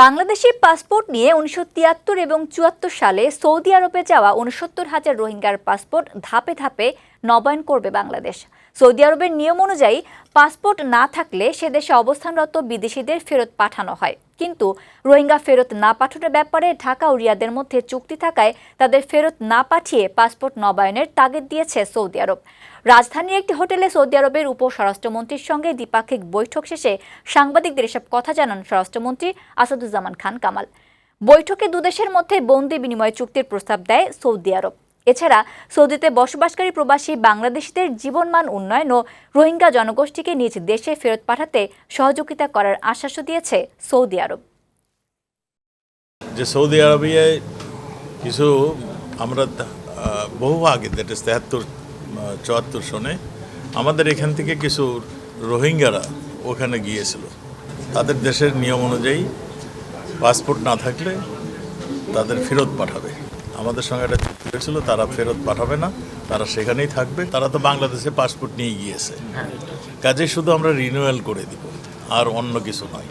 Bangladeshi passport নিয়ে উনিশশো তিয়াত্তর এবং চুয়াত্তর সালে সৌদি আরবে যাওয়া উনসত্তর হাজার রোহিঙ্গার পাসপোর্ট ধাপে ধাপে নবায়ন করবে বাংলাদেশ। সৌদি আরবের নিয়ম অনুযায়ী পাসপোর্ট না থাকলে সে দেশে অবস্থানরত বিদেশিদের ফেরত পাঠানো হয়। কিন্তু রোহিঙ্গা ফেরত না পাঠানোর ব্যাপারে ঢাকা ও রিয়াদের মধ্যে চুক্তি থাকায় তাদের ফেরত না পাঠিয়ে পাসপোর্ট নবায়নের তাগিদ দিয়েছে সৌদি আরব। রাজধানীর একটি হোটেলে সৌদি আরবের উপ স্বরাষ্ট্রমন্ত্রীর সঙ্গে দ্বিপাক্ষিক বৈঠক শেষে সাংবাদিকদের এসব কথা জানান স্বরাষ্ট্রমন্ত্রী আসাদুজ্জামান খান কামাল। বৈঠকে দুদেশের মধ্যে বন্দি বিনিময় চুক্তির প্রস্তাব দেয় সৌদি আরব। এছাড়া সৌদিতে বসবাসকারী প্রবাসী বাংলাদেশিদের জীবনমান উন্নয়ন ও রোহিঙ্গা জনগোষ্ঠীকে নিজ দেশে ফেরত পাঠাতে সহযোগিতা করার আশ্বাসও দিয়েছে সৌদি আরব। যে সৌদি আরবিয়ায় কিছু আমরা বহু আগে তেহাত্তর চুয়াত্তর সনে আমাদের এখান থেকে কিছু রোহিঙ্গারা ওখানে গিয়েছিল। তাদের দেশের নিয়ম অনুযায়ী পাসপোর্ট না থাকলে তাদের ফেরত পাঠাবে। আমাদের সঙ্গে একটা চুক্তি হয়েছিল তারা ফেরত পাঠাবে না তারা সেখানেই থাকবে। তারা তো বাংলাদেশে পাসপোর্ট নিয়ে গিয়েছে। কাজে শুধু আমরা রিনিউয়াল করে দিব আর অন্য কিছু নয়।